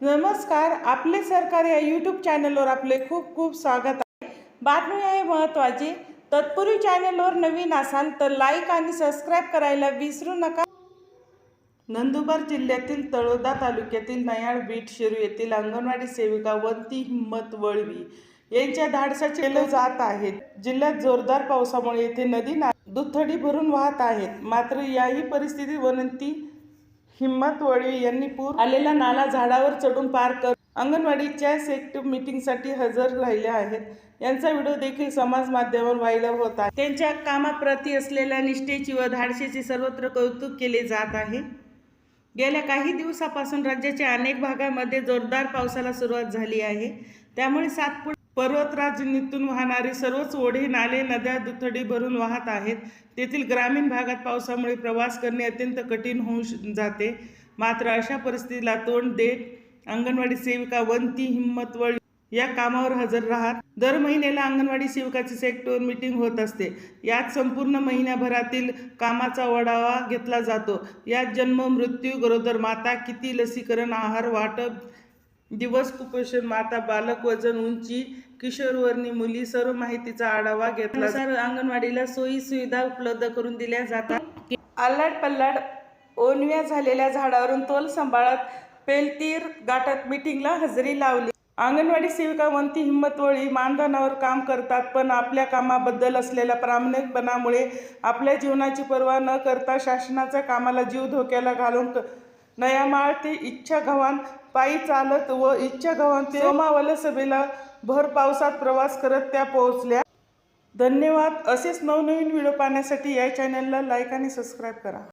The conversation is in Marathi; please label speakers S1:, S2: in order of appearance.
S1: नमस्कार आपले सरकार या यूट्यूब चॅनलवर आपले खूप खूप स्वागत आहे. बातमी आहे महत्त्वाची. तत्पूर्वी चॅनलवर नवीन असाल तर लाईक आणि सबस्क्राईब करायला विसरू नका. नंदुरबार जिल्ह्यातील तळोदा तालुक्यातील नयाळ बीट शिरू येथील अंगणवाडी सेविका वंती हिम्मत वळवी यांच्या धाडसा केलं जात आहेत. जिल्ह्यात जोरदार पावसामुळे येथे नदी ना दुथडी भरून वाहत आहेत. मात्र याही परिस्थितीत वनंती हिम्मत वळवी यांनी पूर आलेला नाला झाडावर चढून पार कर. अंगणवाडीच्या सेक्टिव्ह मीटिंगसाठी हजर राहिले आहेत. यांचा व्हिडिओ देखील समाज माध्यमावर व्हायरल होत आहे. त्यांच्या कामाप्रती असलेल्या निष्ठेची व धाडशीचे सर्वत्र कौतुक केले जात आहे. गेल्या काही दिवसापासून राज्याच्या अनेक भागामध्ये जोरदार पावसाला सुरुवात झाली आहे. त्यामुळे सातपूर पर्वतराजनीतून वाहणारे सर्वच ओढे नाले नद्या दुथडी भरून वाहत आहेत. तेथील ग्रामीण भागात पावसामुळे प्रवास करणे अत्यंत कठीण होऊन जाते. मात्र अशा परिस्थितीला तोंड देत अंगणवाडी सेविका वंती हिम्मतवळ या कामावर हजर राहत दर महिन्याला अंगणवाडी सेविकाची सेक्टर मीटिंग होत असते. यात संपूर्ण महिन्याभरातील कामाचा वडावा घेतला जातो. यात जन्म मृत्यू गरोदर माता किती लसीकरण आहार वाटप दिवस कुपोषण माता बालक वजन उंची किशोरवर्णी मुली सर्व माहितीचा आढावा घेतला. अंगणवाडीला सोयी सुविधा उपलब्ध करून दिल्या जातात. आल्लाड पल्लाड ओनव्या झालेल्या झाडावरून तोल सांभाळत पेलतीर गाठात मिटिंगला हजेरी लावली. अंगणवाडी सेविका वंती हिम्मतवळी मानधनावर काम करतात पण आपल्या कामाबद्दल असलेल्या प्रामाणिकपणामुळे आपल्या जीवनाची पर्वा न करता शासनाच्या कामाला जीव धोक्याला घालून नयामाळ ते इच्छा गव्हाण पायी चालत व इच्छा गव्हाण ते सोमावल सभेला भर पावसात प्रवास करत त्या पोहोचल्या. धन्यवाद. असेच नवनवीन व्हिडिओ पाहण्यासाठी या चॅनलला लाईक आणि सबस्क्राईब करा.